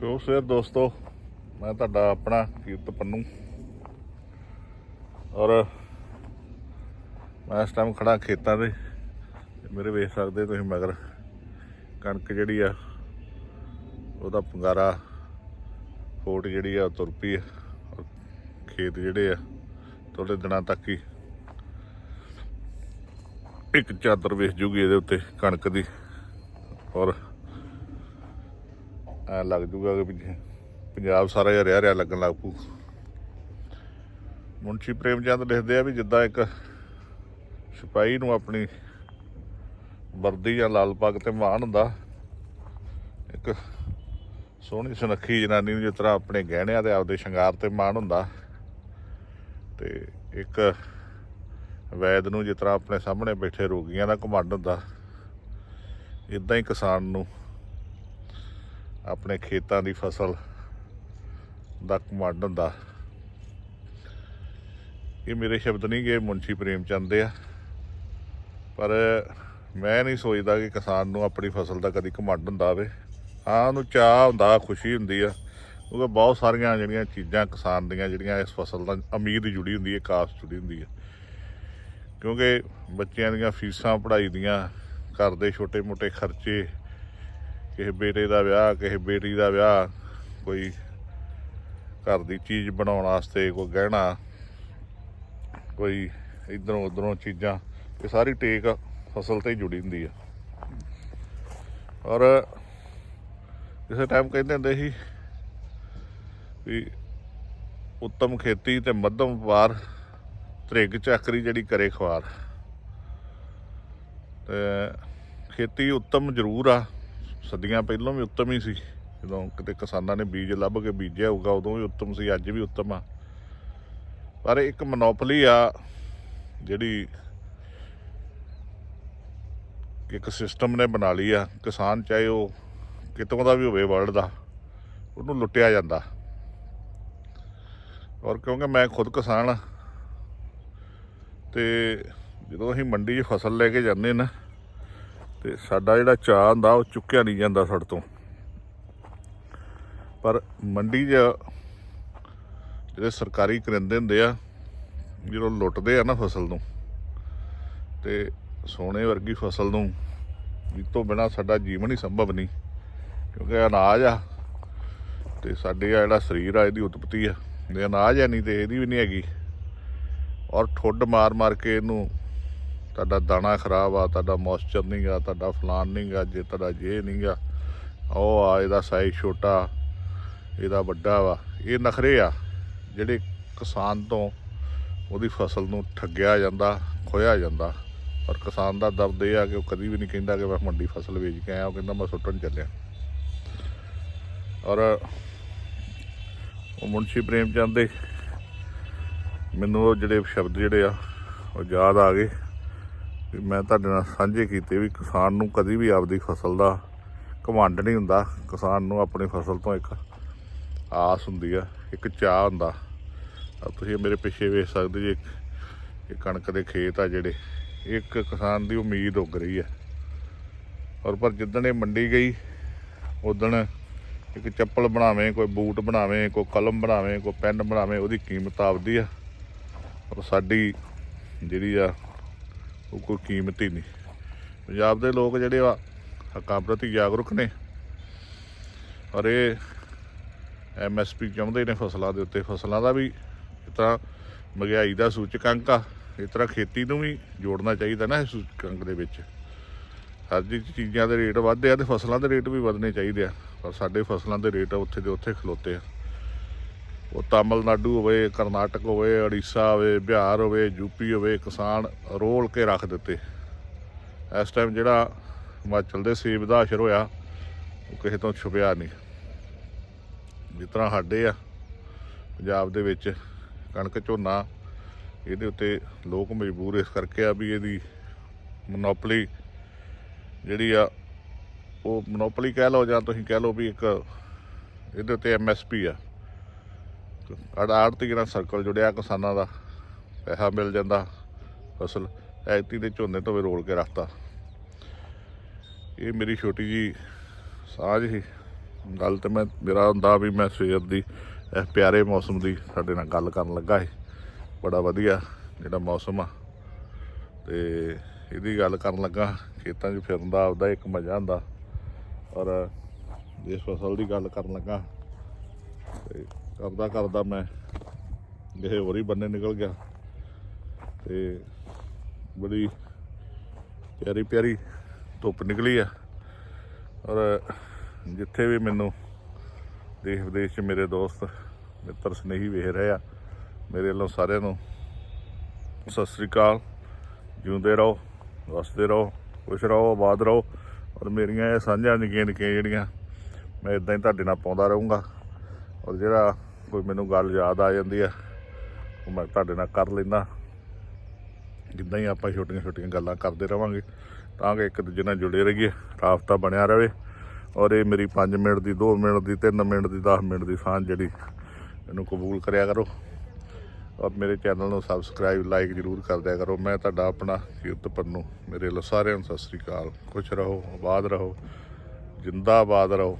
ਸੋ ਫਿਰ ਦੋਸਤੋ, ਮੈਂ ਤੁਹਾਡਾ ਆਪਣਾ ਕੀਰਤ ਪੰਨੂ। ਔਰ ਮੈਂ ਇਸ ਟਾਈਮ ਖੜਾ ਖੇਤਾਂ ਦੇ, ਮੇਰੇ ਵੇਖ ਸਕਦੇ ਤੁਸੀਂ ਮਗਰ। ਕਣਕ ਜਿਹੜੀ ਆ, ਉਹਦਾ ਪੰਗਾਰਾ, ਫੋਟ ਜਿਹੜੀ ਆ ਉਹ ਤੁਰ ਪਈ ਆ। ਔਰ ਖੇਤ ਜਿਹੜੇ ਆ ਥੋੜੇ ਦਿਨਾਂ ਤੱਕ ਹੀ ਇੱਕ ਚਾਦਰ ਵੇਚ ਜੂਗੀ ਇਹਦੇ ਉੱਤੇ ਕਣਕ ਦੀ। ਔਰ ਐ ਲੱਗ ਜੂਗਾ ਕਿ ਵੀ ਪੰਜਾਬ ਸਾਰਾ ਜਿਹਾ ਹਰਿਆ ਹਰਿਆ ਲੱਗਣ ਲੱਗ ਪੂ ਮੁਨਸ਼ੀ ਪ੍ਰੇਮ ਚੰਦ ਲਿਖਦੇ ਆ ਵੀ ਜਿੱਦਾਂ ਇੱਕ ਸਿਪਾਹੀ ਨੂੰ ਆਪਣੀ ਵਰਦੀ ਜਾਂ ਲਾਲ ਪੱਗ ਤੇ ਮਾਣ ਹੁੰਦਾ, ਇੱਕ ਸੋਹਣੀ ਸੁਨੱਖੀ ਜਨਾਨੀ ਨੂੰ ਜਿਸ ਤਰ੍ਹਾਂ ਆਪਣੇ ਗਹਿਣਿਆਂ ਤੇ ਆਪਦੇ ਸ਼ਿੰਗਾਰ ਤੇ ਮਾਣ ਹੁੰਦਾ ਤੇ ਇੱਕ ਵੈਦ ਨੂੰ ਜਿਸ ਤਰ੍ਹਾਂ ਆਪਣੇ ਸਾਹਮਣੇ ਬੈਠੇ ਰੋਗੀਆਂ ਦਾ ਘਮੰਡ ਹੁੰਦਾ ਇਦਾਂ ਹੀ ਕਿਸਾਨ ਨੂੰ ਆਪਣੇ ਖੇਤਾਂ ਦੀ ਫਸਲ ਦਾ ਘਮੰਡ ਹੁੰਦਾ ਇਹ ਮੇਰੇ ਸ਼ਬਦ ਨਹੀਂ ਗਏ ਮੁੰਸ਼ੀ ਪ੍ਰੇਮ ਚੰਦ ਦੇ ਆ, ਪਰ ਮੈਂ ਨਹੀਂ ਸੋਚਦਾ ਕਿ ਕਿਸਾਨ ਨੂੰ ਆਪਣੀ ਫਸਲ ਦਾ ਕਦੀ ਘਮੰਡ ਹੁੰਦਾ ਹੋਵੇ। ਹਾਂ, ਉਹਨੂੰ ਚਾਹ ਹੁੰਦਾ, ਖੁਸ਼ੀ ਹੁੰਦੀ ਆ, ਕਿਉਂਕਿ ਬਹੁਤ ਸਾਰੀਆਂ ਜਿਹੜੀਆਂ ਚੀਜ਼ਾਂ ਕਿਸਾਨ ਦੀਆਂ ਜਿਹੜੀਆਂ ਇਸ ਫਸਲ ਨਾਲ ਉਮੀਦ ਜੁੜੀ ਹੁੰਦੀ ਹੈ ਕਾਸ ਜੁੜੀ ਹੁੰਦੀ ਹੈ ਕਿਉਂਕਿ ਬੱਚਿਆਂ ਦੀਆਂ ਫੀਸਾਂ, ਪੜ੍ਹਾਈ ਦੀਆਂ, ਘਰ ਦੇ ਛੋਟੇ-ਮੋਟੇ ਖਰਚੇ ਕਿਸੇ ਬੇਟੇ ਦਾ ਵਿਆਹ, ਕਿਸੇ ਬੇਟੀ ਦਾ ਵਿਆਹ, ਕੋਈ ਘਰ ਦੀ ਚੀਜ਼ ਬਣਾਉਣ ਵਾਸਤੇ ਕੋਈ ਗਹਿਣਾ, ਕੋਈ ਇਧਰੋਂ ਉਧਰੋਂ ਚੀਜ਼ਾਂ, ਇਹ ਸਾਰੀ ਟੇਕ ਫਸਲ ਤੇ ਜੁੜੀ ਹੁੰਦੀ ਆ। ਔਰ ਇਸੇ ਟਾਈਮ ਕਹਿੰਦੇ ਹੁੰਦੇ ਸੀ ਵੀ ਉੱਤਮ ਖੇਤੀ ਤੇ ਮੱਧਮ ਵਪਾਰ ਤ੍ਰਿਗ ਚੱਕਰੀ ਜਿਹੜੀ ਕਰੇ ਖਵਾਰ ਤੇ ਖੇਤੀ ਉੱਤਮ ਜ਼ਰੂਰ ਆ। ਸਦੀਆਂ ਪਹਿਲਾਂ ਵੀ ਉੱਤਮ ਹੀ ਸੀ। ਜਦੋਂ ਕਿਤੇ ਕਿਸਾਨਾਂ ਨੇ ਬੀਜ ਲੱਭ ਕੇ ਬੀਜਿਆ ਹੋਊਗਾ, ਉਦੋਂ ਵੀ ਉੱਤਮ ਸੀ, ਅੱਜ ਵੀ ਉੱਤਮ ਆ। ਪਰ ਇੱਕ ਮਨੋਪਲੀ ਆ, ਜਿਹੜੀ ਇੱਕ ਸਿਸਟਮ ਨੇ ਬਣਾ ਲਈ ਆ। ਕਿਸਾਨ ਚਾਹੇ ਉਹ ਕਿਤੋਂ ਦਾ ਵੀ ਹੋਵੇ ਵਰਲਡ ਦਾ, ਉਹਨੂੰ ਲੁੱਟਿਆ ਜਾਂਦਾ। ਔਰ ਕਿਉਂਕਿ ਮੈਂ ਖੁਦ ਕਿਸਾਨ ਆ, ਤੇ ਜਦੋਂ ਅਸੀਂ ਮੰਡੀ 'ਚ ਫਸਲ ਲੈ ਕੇ ਜਾਂਦੇ ਨਾ ਤੇ ਸਾਡਾ ਜਿਹੜਾ ਚਾਹ ਹੁੰਦਾ, ਉਹ ਚੁੱਕਿਆ ਨਹੀਂ ਜਾਂਦਾ ਸਾਡੇ ਤੋਂ। ਪਰ ਮੰਡੀ 'ਚ ਜਿਹੜੇ ਸਰਕਾਰੀ ਕਰਿੰਦੇ ਹੁੰਦੇ ਆ ਜਦੋਂ ਲੁੱਟਦੇ ਆ ਨਾ ਫਸਲ ਨੂੰ, ਤੇ ਸੋਨੇ ਵਰਗੀ ਫਸਲ ਨੂੰ ਜਿਸ ਤੋਂ ਬਿਨਾ ਸਾਡਾ ਜੀਵਨ ਹੀ ਸੰਭਵ ਨਹੀਂ, ਕਿਉਂਕਿ ਅਨਾਜ ਆ, ਤੇ ਸਾਡੇ ਆ ਜਿਹੜਾ ਸਰੀਰ ਆ, ਇਹਦੀ ਉਤਪਤੀ ਆ। ਜੇ ਅਨਾਜ ਹੈ ਨਹੀਂ ਤੇ ਇਹਦੀ ਵੀ ਨਹੀਂ ਹੈਗੀ। ਔਰ ਠੁੱਡ ਮਾਰ ਮਾਰ ਕੇ ਇਹਨੂੰ ਤੁਹਾਡਾ ਦਾਣਾ ਖਰਾਬ ਆ, ਤੁਹਾਡਾ ਮੋਇਸਚਰ ਨਹੀਂ ਗਾ ਤੁਹਾਡਾ ਫਲਾਨ ਨਹੀਂ ਗਾ ਜੇ ਤੁਹਾਡਾ ਜੇ ਨਹੀਂ ਗਾ ਉਹ ਆ, ਇਹਦਾ ਸਾਈਜ਼ ਛੋਟਾ, ਇਹਦਾ ਵੱਡਾ ਵਾ। ਇਹ ਨਖਰੇ ਆ, ਜਿਹੜੇ ਕਿਸਾਨ ਤੋਂ ਉਹਦੀ ਫਸਲ ਨੂੰ ਠੱਗਿਆ ਜਾਂਦਾ, ਖੋਇਆ ਜਾਂਦਾ। ਔਰ ਕਿਸਾਨ ਦਾ ਦਰਦ ਇਹ ਆ ਕਿ ਉਹ ਕਦੀ ਵੀ ਨਹੀਂ ਕਹਿੰਦਾ ਕਿ ਮੈਂ ਮੰਡੀ ਫਸਲ ਵੇਚ ਕੇ ਆਇਆ, ਉਹ ਕਹਿੰਦਾ ਮੈਂ ਸੁੱਟਣ ਚੱਲਿਆ। ਔਰ ਉਹ ਮੁੰਸ਼ੀ ਪ੍ਰੇਮ ਚੰਦ ਦੇ, ਮੈਨੂੰ ਉਹ ਜਿਹੜੇ ਸ਼ਬਦ ਜਿਹੜੇ ਆ, ਉਹ ਯਾਦ ਆ ਗਏ। ਮੈਂ ਤੁਹਾਡੇ ਨਾਲ ਸਾਂਝੇ ਕੀਤੇ ਵੀ ਕਿਸਾਨ ਨੂੰ ਕਦੀ ਵੀ ਆਪਦੀ ਫਸਲ ਦਾ ਘਮੰਡ ਨਹੀਂ ਹੁੰਦਾ। ਕਿਸਾਨ ਨੂੰ ਆਪਣੀ ਫਸਲ ਤੋਂ ਇੱਕ ਆਸ ਹੁੰਦੀ ਆ, ਇੱਕ ਚਾਹ ਹੁੰਦਾ। ਆ ਤੁਸੀਂ ਮੇਰੇ ਪਿੱਛੇ ਵੇਖ ਸਕਦੇ ਜੇ ਇਹ ਕਣਕ ਦੇ ਖੇਤ ਆ ਜਿਹੜੇ, ਇੱਕ ਕਿਸਾਨ ਦੀ ਉਮੀਦ ਉੱਗ ਰਹੀ ਆ। ਔਰ ਪਰ ਜਿੱਦਣ ਇਹ ਮੰਡੀ ਗਈ ਉਦਣ ਇੱਕ ਚੱਪਲ ਬਣਾਵੇਂ, ਕੋਈ ਬੂਟ ਬਣਾਵੇਂ, ਕੋਈ ਕਲਮ ਬਣਾਵੇਂ, ਕੋਈ ਪੈਨ ਬਣਾਵੇਂ, ਉਹਦੀ ਕੀਮਤ ਆਪਦੀ ਆ। ਔਰ ਸਾਡੀ ਜਿਹੜੀ ਆ ਉਹ ਕੋਈ ਕੀਮਤ ਹੀ ਨਹੀਂ। ਪੰਜਾਬ ਦੇ ਲੋਕ ਜਿਹੜੇ ਆ, ਹੱਕਾਂ ਪ੍ਰਤੀ ਜਾਗਰੂਕ ਨੇ। ਔਰ ਇਹ ਐਮਐਸਪੀ ਚਾਹੁੰਦੇ ਨੇ ਫਸਲਾਂ ਦੇ ਉੱਤੇ। ਫਸਲਾਂ ਦਾ ਵੀ ਇਸ ਤਰ੍ਹਾਂ ਮਹਿੰਗਾਈ ਦਾ ਸੂਚਕ ਅੰਕ ਆ। ਇਸ ਤਰ੍ਹਾਂ ਖੇਤੀ ਨੂੰ ਵੀ ਜੋੜਨਾ ਚਾਹੀਦਾ ਨਾ ਇਸ ਅੰਕ ਦੇ ਵਿੱਚ। ਹਰ ਜੀ ਚੀਜ਼ਾਂ ਦੇ ਰੇਟ ਵੱਧਦੇ ਆ ਤੇ ਫਸਲਾਂ ਦੇ ਰੇਟ ਵੀ ਵਧਣੇ ਚਾਹੀਦੇ ਆ। ਪਰ ਸਾਡੇ ਫਸਲਾਂ ਦੇ ਰੇਟ ਉੱਥੇ ਦੇ ਉੱਥੇ ਖਲੋਤੇ ਆ। ਉਹ ਤਾਮਿਲਨਾਡੂ ਹੋਵੇ, ਕਰਨਾਟਕ ਹੋਵੇ, ਉੜੀਸਾ ਹੋਵੇ, ਬਿਹਾਰ ਹੋਵੇ, ਯੂਪੀ ਹੋਵੇ, ਕਿਸਾਨ ਰੋਲ ਕੇ ਰੱਖ ਦਿੱਤੇ। ਇਸ ਟਾਈਮ ਜਿਹੜਾ ਹਿਮਾਚਲ ਦੇ ਸੇਬ ਦਾ ਅਸਰ ਹੋਇਆ, ਉਹ ਕਿਸੇ ਤੋਂ ਛੁਪਿਆ ਨਹੀਂ। ਜਿਸ ਤਰ੍ਹਾਂ ਸਾਡੇ ਆ, ਪੰਜਾਬ ਦੇ ਵਿੱਚ ਕਣਕ ਝੋਨਾ, ਇਹਦੇ ਉੱਤੇ ਲੋਕ ਮਜਬੂਰ ਇਸ ਕਰਕੇ ਆ ਵੀ ਇਹਦੀ ਮੋਨੋਪਲੀ ਜਿਹੜੀ ਆ, ਉਹ ਮੋਨੋਪਲੀ ਕਹਿ ਲਓ ਜਾਂ ਤੁਸੀਂ ਕਹਿ ਲਓ ਵੀ ਇੱਕ ਇਹਦੇ ਉੱਤੇ ਐਮਐਸਪੀ ਆ। ਆੜਤੀ ਨਾਲ ਸਰਕਲ ਜੁੜਿਆ ਕਿਸਾਨਾਂ ਦਾ, ਪੈਸਾ ਮਿਲ ਜਾਂਦਾ, ਫਸਲ ਐਤੀ ਦੇ ਝੋਨੇ ਤੋਂ ਵੀ ਰੋਲ ਕੇ ਰੱਖਤਾ ਇਹ ਮੇਰੀ ਛੋਟੀ ਜੀ ਸਾਂਝ ਸੀ। ਗੱਲ ਤੇ ਮੈਂ, ਮੇਰਾ ਹੁੰਦਾ ਵੀ ਮੈਂ ਸਵੇਰ ਦੀ ਇਸ ਪਿਆਰੇ ਮੌਸਮ ਦੀ ਸਾਡੇ ਨਾਲ ਗੱਲ ਕਰਨ ਲੱਗਾ ਹੈ ਬੜਾ ਵਧੀਆ ਜਿਹੜਾ ਮੌਸਮ ਆ। ਤੇ ਇਹਦੀ ਗੱਲ ਕਰਨ ਲੱਗਾ, ਖੇਤਾਂ 'ਚ ਫਿਰਨ ਦਾ ਆਪਦਾ ਇੱਕ ਮਜ਼ਾ ਹੁੰਦਾ। ਔਰ ਇਸ ਫਸਲ ਦੀ ਗੱਲ ਕਰਨ ਲੱਗਾ। ਕਰਦਾ ਕਰਦਾ ਮੈਂ ਇਹ ਹੋਰ ਹੀ ਬੰਨੇ ਨਿਕਲ ਗਿਆ ਤੇ ਬੜੀ ਪਿਆਰੀ ਪਿਆਰੀ ਧੁੱਪ ਨਿਕਲੀ ਆ। ਔਰ ਜਿੱਥੇ ਵੀ ਮੈਨੂੰ ਦੇਸ਼ ਵਿਦੇਸ਼ 'ਚ ਮੇਰੇ ਦੋਸਤ, ਮਿੱਤਰ, ਸਨੇਹੀ ਵੇਖ ਰਹੇ ਆ, ਮੇਰੇ ਵੱਲੋਂ ਸਾਰਿਆਂ ਨੂੰ ਸਤਿ ਸ੍ਰੀ ਅਕਾਲ। ਜਿਉਂਦੇ ਰਹੋ, ਵਸਦੇ ਰਹੋ, ਖੁਸ਼ ਰਹੋ, ਆਬਾਦ ਰਹੋ। ਔਰ ਮੇਰੀਆਂ ਇਹ ਸਾਂਝਾਂ ਨਿੱਕੀਆਂ ਨਿੱਕੀਆਂ ਜਿਹੜੀਆਂ, ਮੈਂ ਇਦਾਂ ਹੀ ਤੁਹਾਡੇ ਨਾਲ ਪਾਉਂਦਾ ਰਹੂੰਗਾ। ਔਰ ਜਿਹੜਾ ਕੋਈ ਮੈਨੂੰ ਗੱਲ ਯਾਦ ਆ ਜਾਂਦੀ ਆ, ਉਹ ਮੈਂ ਤੁਹਾਡੇ ਨਾਲ ਕਰ ਲੈਂਦਾ। ਜਿੱਦਾਂ ਹੀ ਆਪਾਂ ਛੋਟੀਆਂ ਛੋਟੀਆਂ ਗੱਲਾਂ ਕਰਦੇ ਰਵਾਂਗੇ, ਤਾਂ ਕਿ ਇੱਕ ਦੂਜੇ ਨਾਲ ਜੁੜੇ ਰਹੀਏ, ਰਾਬਤਾ ਬਣਿਆ ਰਹੇ ਔਰ ਇਹ ਮੇਰੀ 5 ਮਿੰਟ ਦੀ 2 ਮਿੰਟ ਦੀ 3 ਮਿੰਟ ਦੀ 10 ਮਿੰਟ ਦੀ ਸਾਂਝ ਜਿਹੜੀ ਇਹਨੂੰ ਕਬੂਲ ਕਰਿਆ ਕਰੋ। ਔਰ ਮੇਰੇ ਚੈਨਲ ਨੂੰ ਸਬਸਕ੍ਰਾਈਬ ਲਾਈਕ ਜਰੂਰ ਕਰ ਦਿਆ ਕਰੋ। ਮੈਂ ਤੁਹਾਡਾ ਆਪਣਾ ਕੀਰਤ ਪੰਨੂ ਮੇਰੇ ਵੱਲੋਂ ਸਾਰਿਆਂ ਨੂੰ ਸਤਿ ਸ੍ਰੀ ਅਕਾਲ। ਖੁਸ਼ ਰਹੋ, ਆਬਾਦ ਰਹੋ, ਜਿੰਦਾਬਾਦ ਰਹੋ।